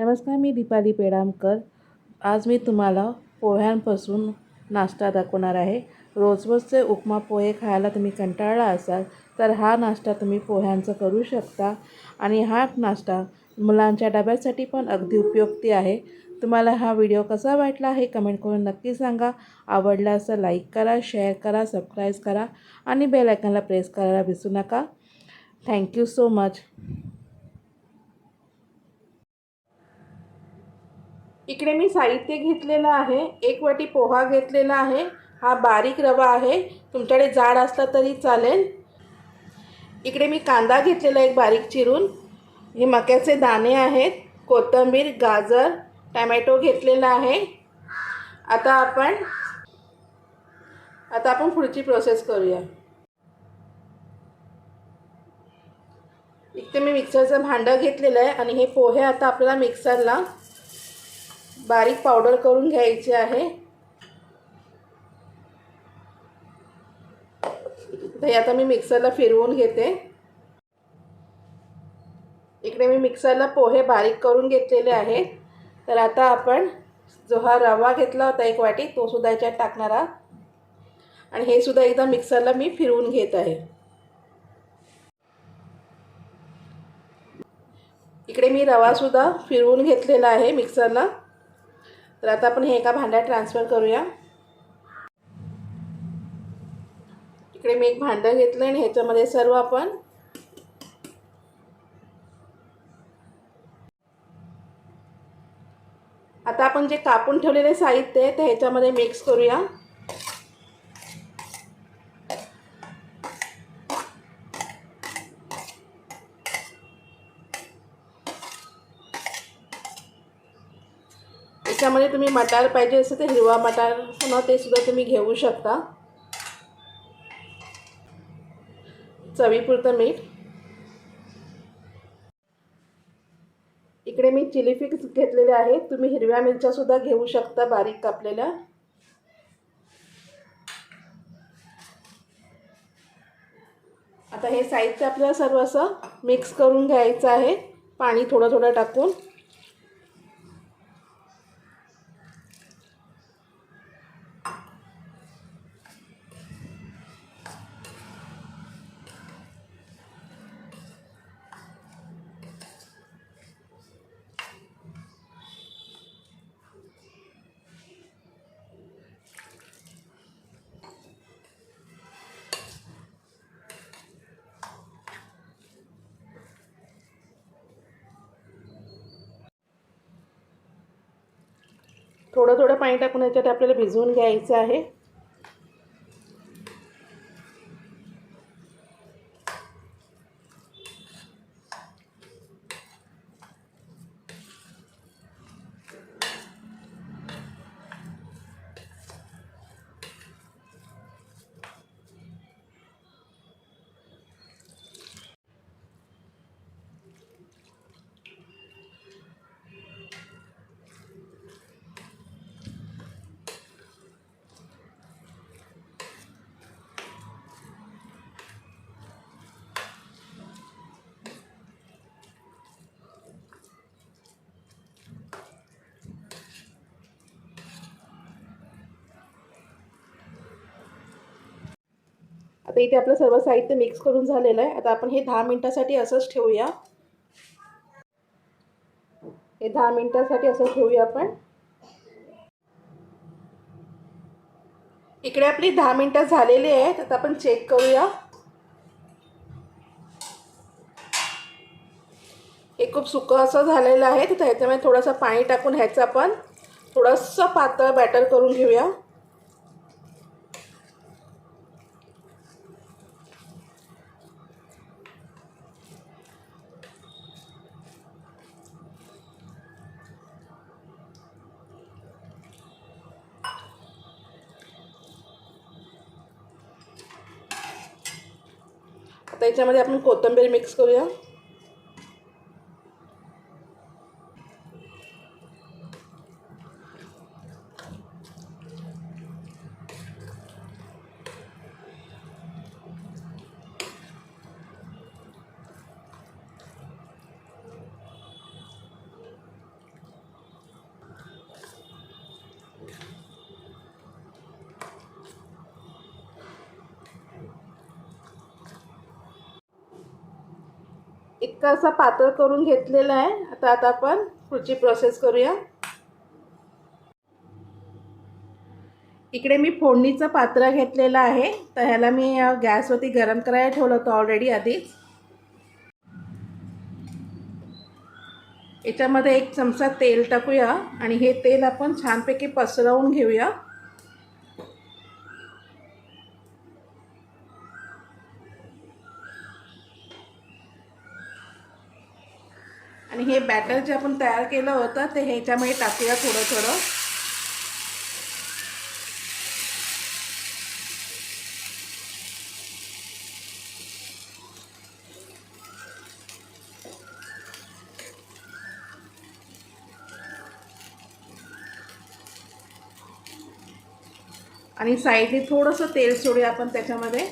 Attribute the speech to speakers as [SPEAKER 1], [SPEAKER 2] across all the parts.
[SPEAKER 1] नमस्कार मी दीपाली पेडामकर. आज मी तुम्हाला पोह्यांपासून नाश्ता दाखवणार आहे. रोज रोजचे उपमा पोहे खायला तुम्ही कंटाळला असाल तर हा नाश्ता तुम्ही पोह्यांचा करू शकता. आणि हा नाश्ता मुलांच्या डब्यासाठी पण अगदी उपयुक्ती आहे. तुम्हाला हा व्हिडिओ कसा वाटला हे कमेंट करून नक्की सांगा. आवडला असं लाईक करा शेअर करा सबस्क्राईब करा आणि बेल आयकनला प्रेस करायला विसरू नका. थँक्यू सो मच इकडे मी साहित्य घेतलेलं आहे. एक वाटी पोहा घेतलेला आहे. हा बारीक रवा आहे. तुमच्याकडे जाड असला तरी चालेल. इकडे मी कांदा घेतलेला एक बारीक चिरून. हे मक्याचे दाणे आहेत. कोथिंबीर गाजर टमॅटो घेतलेला आहे. आता आपण आता आपण पुढची प्रोसेस करूया. इथे मी मिक्सरचं भांडं घेतलेलं आहे आणि हे पोहे आता आपल्याला मिक्सरला बारीक पावडर करून घ्यायची आहे. हे आता मी मिक्सरला फिरवून घेते. इकडे मी मिक्सरला पोहे बारीक करून घेतलेले आहेत. तर आता आपण जो हा रवा घेतला होता एक वाटी तो सुद्धा याच्यात टाकणार आहात. आणि हे सुद्धा एकदा मिक्सरला मी फिरवून घेत आहे. इकडे मी रवासुद्धा फिरवून घेतलेला आहे मिक्सरला. तर आता आपण हे एका भांड्यात ट्रान्सफर करूया. इकडे मी एक भांडं घेतलं आणि ह्याच्यामध्ये सर्व आपण आता आपण जे कापून ठेवलेले साहित्य आहे ते ह्याच्यामध्ये मिक्स करूया. याच्यामध्ये तुम्ही मटार पाहिजे असेल तर हिरवा मटार ना ते सुद्धा तुम्ही घेऊ शकता. चवीपुरतं मीठ. इकडे मी चिली फिक्स घेतलेले आहेत. तुम्ही हिरव्या मिरच्या सुद्धा घेऊ शकता बारीक कापलेल्या. आता हे साहित्य आपल्याला सर्व असं मिक्स करून घ्यायचं आहे. पाणी थोडं थोडं टाकून. थोडं थोडं पाणी टाकून याच्यात आपल्याला भिजवून घ्यायचं आहे. आता इथे आपलं सर्व साहित्य मिक्स करून झालेलं आहे. आता आपण हे दहा मिनटासाठी असंच ठेवूया. हे दहा मिनटासाठी असं ठेवूया आपण. इकडे आपली दहा मिनटं झालेली आहेत. आता आपण चेक करूया. हे खूप सुकं असं झालेलं आहे. तर ह्याच्यामध्ये थोडंसं पाणी टाकून ह्याचं आपण थोडंसं पातळ बॅटर करून घेऊया. आता याच्यामध्ये आपण कोथिंबीर मिक्स करूया. इतका असं पातळ करून घेतलेला आहे. आता आता आपण पुढची प्रोसेस करूया. इकडे मी फोडणीचं पात्र घेतलेलं आहे. तर ह्याला मी गॅसवरती गरम करायला ठेवलं होतं ऑलरेडी आधीच. याच्यामध्ये एक चमचा तेल टाकूया आणि हे तेल आपण छानपैकी पसरवून घेऊया. आणि हे बॅटर जे आपण तयार केलं होतं ते ह्याच्यामध्ये टाकूया थोडं थोडं. आणि साईडने थोडंसं तेल सोडूया आपण त्याच्यामध्ये.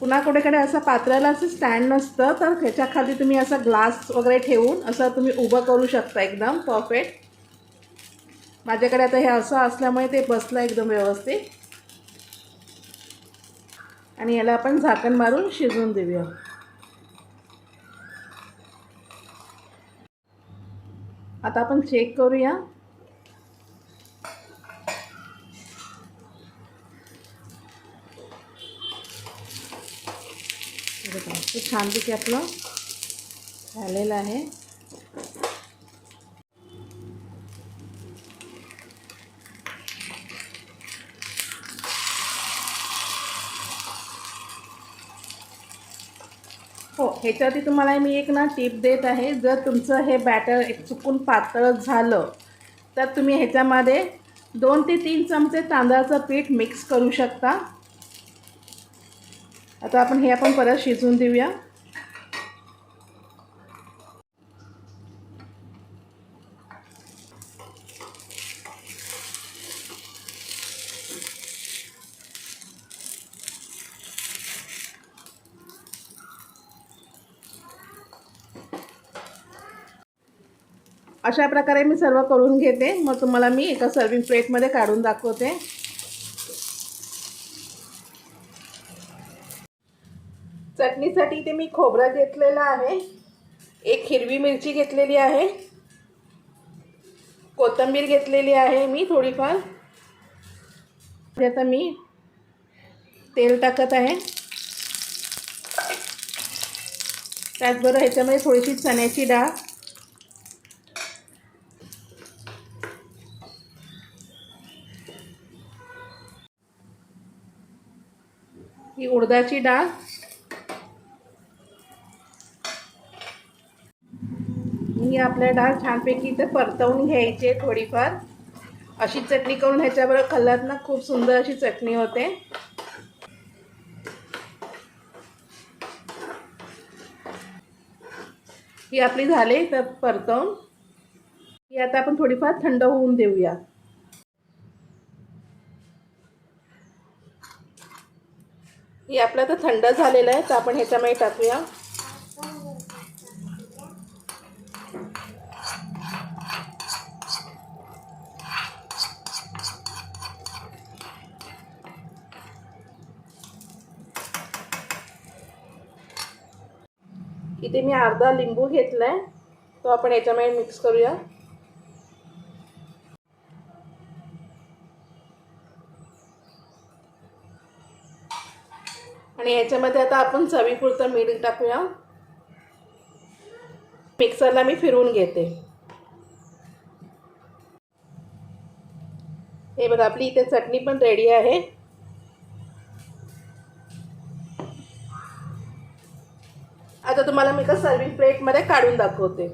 [SPEAKER 1] पुन्हा कुठेकडे असं पात्राला असं स्टँड नसतं तर त्याच्याखाली तुम्ही असा ग्लास वगैरे ठेवून असं तुम्ही उभं करू शकता एकदम परफेक्ट माझ्याकडे आता हे असं असल्यामुळे ते बसलं एकदम व्यवस्थित. आणि याला आपण झाकण मारून शिजवून देऊया. आता आपण चेक करूया. हे छानपैकी आपलं झालेलं आहे. हो ह्याच्यावरती तुम्हाला मी एक ना टिप देत आहे. जर तुमचं हे बॅटर एक चुकून पातळ झालं तर तुम्ही ह्याच्यामध्ये दोन ते तीन चमचे तांदळाचं पीठ मिक्स करू शकता. आता आपण हे आपण परत शिजवून देऊया. अशा प्रकारे मी सर्व करून घेते. मग तुम्हाला मी एका सर्विंग प्लेटमध्ये काढून दाखवते चटणीसाठी ते मी खोबरं घेतलेलं आहे. एक हिरवी मिरची घेतलेली आहे. कोथिंबीर घेतलेली आहे मी थोडीफार. म्हणजे आता मी तेल टाकत आहे. त्याचबरोबर ह्याच्यामध्ये थोडीशी चण्याची डाळ. ही उडदाची डाळ. आपल्या डाळ छानपैकी इथं परतवून घ्यायची आहे थोडीफार. अशी चटणी करून ह्याच्याबरोबर खाल्लात ना खूप सुंदर अशी चटणी होते. ही आपली झाली तर परतवून. ही आता आपण थोडीफार थंड होऊन देऊया. ही आपलं तर थंड झालेलं आहे तर आपण ह्याच्यामध्ये टाकूया. इथे मी अर्धा लिंबू घेतलाय. तो आपण याच्यामध्ये मिक्स करूया. आणि याच्यामध्ये आता आपण चवीपुरतं मीठ टाकूया. मिक्सरला मी फिरवून घेते. हे बघा आपली इथे चटणी पण रेडी आहे. आता तुम्हाला मी एका सर्विंग प्लेटमध्ये काढून दाखवते.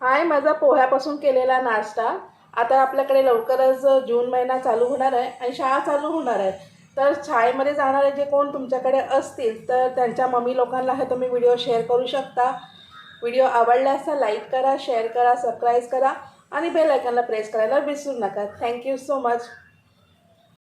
[SPEAKER 1] हाय माझा पोह्यापासून केलेला नाश्ता. आता आपल्याकडे लवकरच जून महिना चालू होणार आहे आणि शाळा चालू होणार आहे. तर शाळेमध्ये जाणारे जे कोण तुमच्याकडे असतील तर त्यांच्या मम्मी लोकांना हे तुम्ही व्हिडिओ शेअर करू शकता. व्हिडिओ आवडल्यास लाईक करा शेअर करा सबस्क्राईब करा आणि बेल आयकॉनला प्रेस करायला विसरू नका. Thank you so much